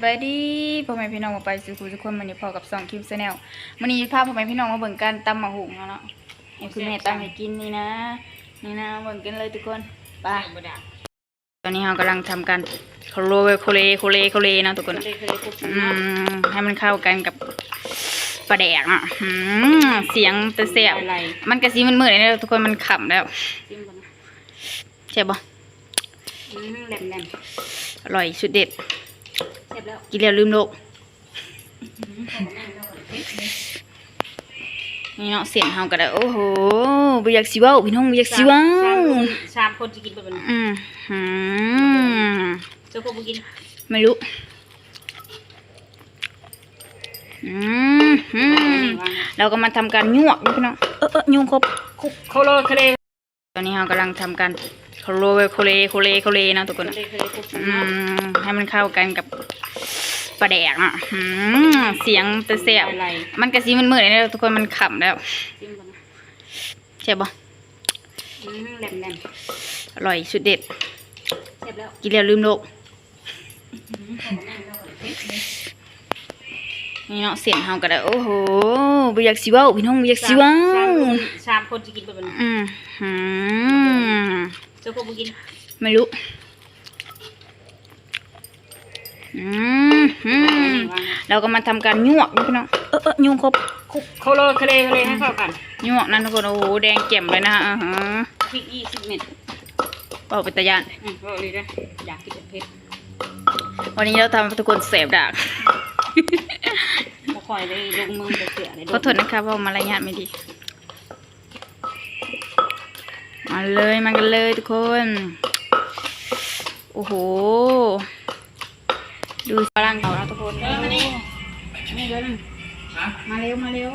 สบายดีพ่อแม่พี่น้องมาไปสู่คุทุกคนวันนี้พอกับสองคลิปแนลวันนี้พาพ่อแม่พี่น้องมาเบิ่งกันตำมะหุงเนาะนี่คือแม่ตำให้กินนี่นะ นี่นะเบิ่งกันเลยทุกคนไปตอนนี้เรากำลังทำการโคโรเวโคเลโคเลโคเลเนาะทุกคนอืมให้มันเข้ากันกับปลาแดกอะอืมเสียงแต่เสียบมันกระซีมันมืดเลยนะทุกคนมันขำแล้วใช่ปะแหลมแหลมอร่อยสุดเด็ดเสร็จแล้ว กินแล้วลืมโลกนี่เนาะเสียงเฮาก็ได้โอ้โหบ่อยากสิเว้าพี่น้องบ่อยากสิเว้าสามคนจะกินไปเป็นอืมหืมเจ้าพวกกินไม่รู้อืมหืมเราก็มาทำการยวกนะพี่น้องเออเออยุงครบคุกโคโลเคเลตอนนี้เรากำลังทำการโคโรเวโคเลโคเลโคเลเนาะทุกคนเคเลเคเลคุกอืมให้มันเข้ากันกับ ปลาแดกอะอืมเสียงแต่เสียบอะไรมันกระซีมันมืดเลยนะทุกคนมันขำแล้วจิ้มกันใช่ปะแหลมแหลมอร่อยสุดเด็ด เสร็จแล้วกินแล้วลืมโลก นี่เนาะเสียงเฮาก็ได้ โอ้โหบ่อยากสิเว้าพี่น้องบ่อยากสิเว้าสามคนจะกินไปเป็นอืมหืมเจ้าพวกกิน ไม่รู้ อืม หืมเราก็มาทำการยวกนะพี่น้องเออเออยุงครบคุกโคโลเคเลเคเลให้เข้ากันยวกนั่นทุกคนโอ้โหแดงแจ่มเลยนะฮะอ่าฮะพริกยี่สิบเม็ดเป่าเป็นตะยานอืมก็เลยนะอยากกินเผ็ดวันนี้เราทำให้ทุกคนเสพดักมาคอยได้ลงมือเสือเลยขอโทษนะครับเพราะมารยาทไม่ดี มาเลยมากันเลยทุกคน โอ้โห ดูฝรั่งเขาแล้วทุกคน มาเร็วมาเร็ว